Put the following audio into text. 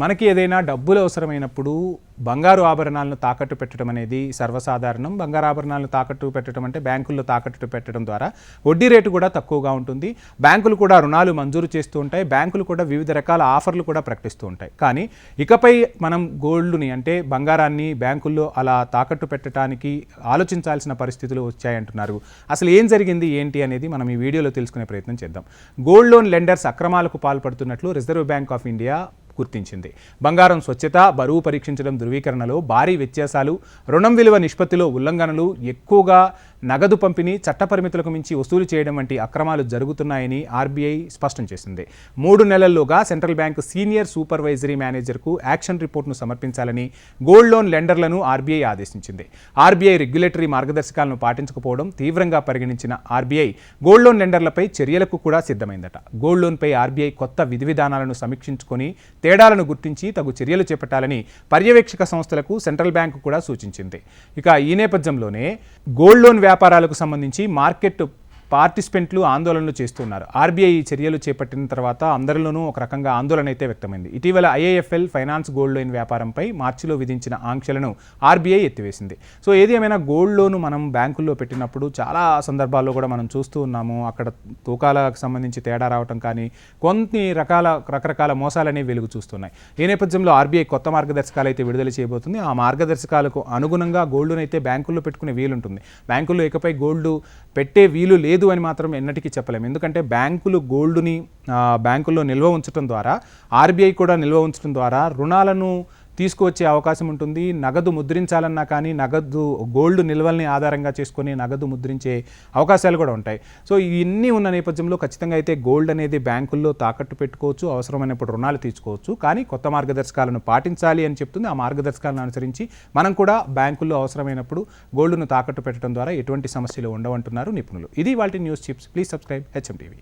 మనకి ఏదైనా డబ్బులు అవసరమైనప్పుడు బంగారు ఆభరణాలను తాకట్టు పెట్టడం అనేది సర్వసాధారణం. బంగారు ఆభరణాలను తాకట్టు పెట్టడం అంటే బ్యాంకుల్లో తాకట్టు పెట్టడం ద్వారా వడ్డీ రేటు కూడా తక్కువగా ఉంటుంది. బ్యాంకులు కూడా రుణాలు మంజూరు చేస్తూ ఉంటాయి. బ్యాంకులు కూడా వివిధ రకాల ఆఫర్లు కూడా ప్రకటిస్తూ ఉంటాయి. కానీ ఇకపై మనం గోల్డ్ని అంటే బంగారాన్ని బ్యాంకుల్లో అలా తాకట్టు పెట్టడానికి ఆలోచించాల్సిన పరిస్థితులు వచ్చాయంటున్నారు. అసలు ఏం జరిగింది? ఏంటి? అనేది మనం ఈ వీడియోలో తెలుసుకునే ప్రయత్నం చేద్దాం. గోల్డ్ లోన్ లెండర్స్ అక్రమాలకు పాల్పడుతున్నట్లు రిజర్వ్ బ్యాంక్ ఆఫ్ ఇండియా గుర్తించింది. బంగారం స్వచ్ఛత బరువు పరీక్షించడం ధృవీకరణలో భారీ వ్యత్యాసాలు రుణం విలువ నిష్పత్తిలో ఉల్లంఘనలు ఎక్కువగా నగదు పంపిణీ చట్టపరిమితులకు మించి వసూలు చేయడం వంటి అక్రమాలు జరుగుతున్నాయని ఆర్బీఐ స్పష్టం చేసింది. మూడు నెలల్లోగా సెంట్రల్ బ్యాంక్ సీనియర్ సూపర్వైజరీ మేనేజర్కు యాక్షన్ రిపోర్ట్ను సమర్పించాలని గోల్డ్ లోన్ లెండర్లను ఆర్బీఐ ఆదేశించింది. ఆర్బీఐ రెగ్యులేటరీ మార్గదర్శకాలను పాటించకపోవడం తీవ్రంగా పరిగణించిన ఆర్బీఐ గోల్డ్ లోన్ లెండర్లపై చర్యలకు కూడా సిద్ధమైందట. గోల్డ్ లోన్పై ఆర్బీఐ కొత్త విధి విధానాలను సమీక్షించుకొని తేడాలను గుర్తించి తగు చర్యలు చేపట్టాలని పర్యవేక్షక సంస్థలకు సెంట్రల్ బ్యాంకు కూడా సూచించింది. ఇక ఈ నేపథ్యంలోనే గోల్డ్ లోన్ వ్యాపారాలకు సంబంధించి మార్కెట్ పార్టిసిపెంట్లు ఆందోళనలు చేస్తున్నారు. ఆర్బీఐ చర్యలు చేపట్టిన తర్వాత అందరిలోనూ ఒక రకంగా ఆందోళన అయితే వ్యక్తమైంది. ఇటీవల ఐఏఎఫ్ఎల్ ఫైనాన్స్ గోల్డ్ లోన్ వ్యాపారంపై మార్చిలో విధించిన ఆంక్షలను ఆర్బీఐ ఎత్తివేసింది. సో ఏది ఏమైనా గోల్డ్ లోన్ మనం బ్యాంకుల్లో పెట్టినప్పుడు చాలా సందర్భాల్లో కూడా మనం చూస్తూ ఉన్నాము. అక్కడ తూకాలకు సంబంధించి తేడా రావటం కానీ కొన్ని రకాల రకరకాల మోసాలనేవి వెలుగు చూస్తున్నాయి. ఈ నేపథ్యంలో ఆర్బీఐ కొత్త మార్గదర్శకాలు అయితే విడుదల చేయబోతుంది. ఆ మార్గదర్శకాలకు అనుగుణంగా గోల్డ్ను అయితే బ్యాంకుల్లో పెట్టుకునే వీలుంటుంది. బ్యాంకుల్లో ఇకపై గోల్డ్ పెట్టే వీలు లేదు. లేదు అని మాత్రం ఎన్నటికీ చెప్పలేము ఎందుకంటే బ్యాంకులు గోల్డ్ని బ్యాంకుల్లో నిల్వ ఉంచడం ద్వారా ఆర్బీఐ కూడా నిల్వ ఉంచడం ద్వారా రుణాలను తీసుకువచ్చే అవకాశం ఉంటుంది. నగదు ముద్రించాలన్నా కానీ నగదు గోల్డ్ నిల్వల్ని ఆధారంగా చేసుకొని నగదు ముద్రించే అవకాశాలు కూడా ఉంటాయి. సో ఇవన్నీ ఉన్న నేపథ్యంలో ఖచ్చితంగా అయితే గోల్డ్ అనేది బ్యాంకుల్లో తాకట్టు పెట్టుకోవచ్చు. అవసరమైనప్పుడు రుణాలు తీసుకోవచ్చు. కానీ కొత్త మార్గదర్శకాలను పాటించాలి అని చెప్తుంది. ఆ మార్గదర్శకాలను అనుసరించి మనం కూడా బ్యాంకుల్లో అవసరమైనప్పుడు గోల్డ్ను తాకట్టు పెట్టడం ద్వారా ఎటువంటి సమస్యలు ఉండవంటున్నారు నిపుణులు. ఇది వాటి news chips. Please subscribe HM TV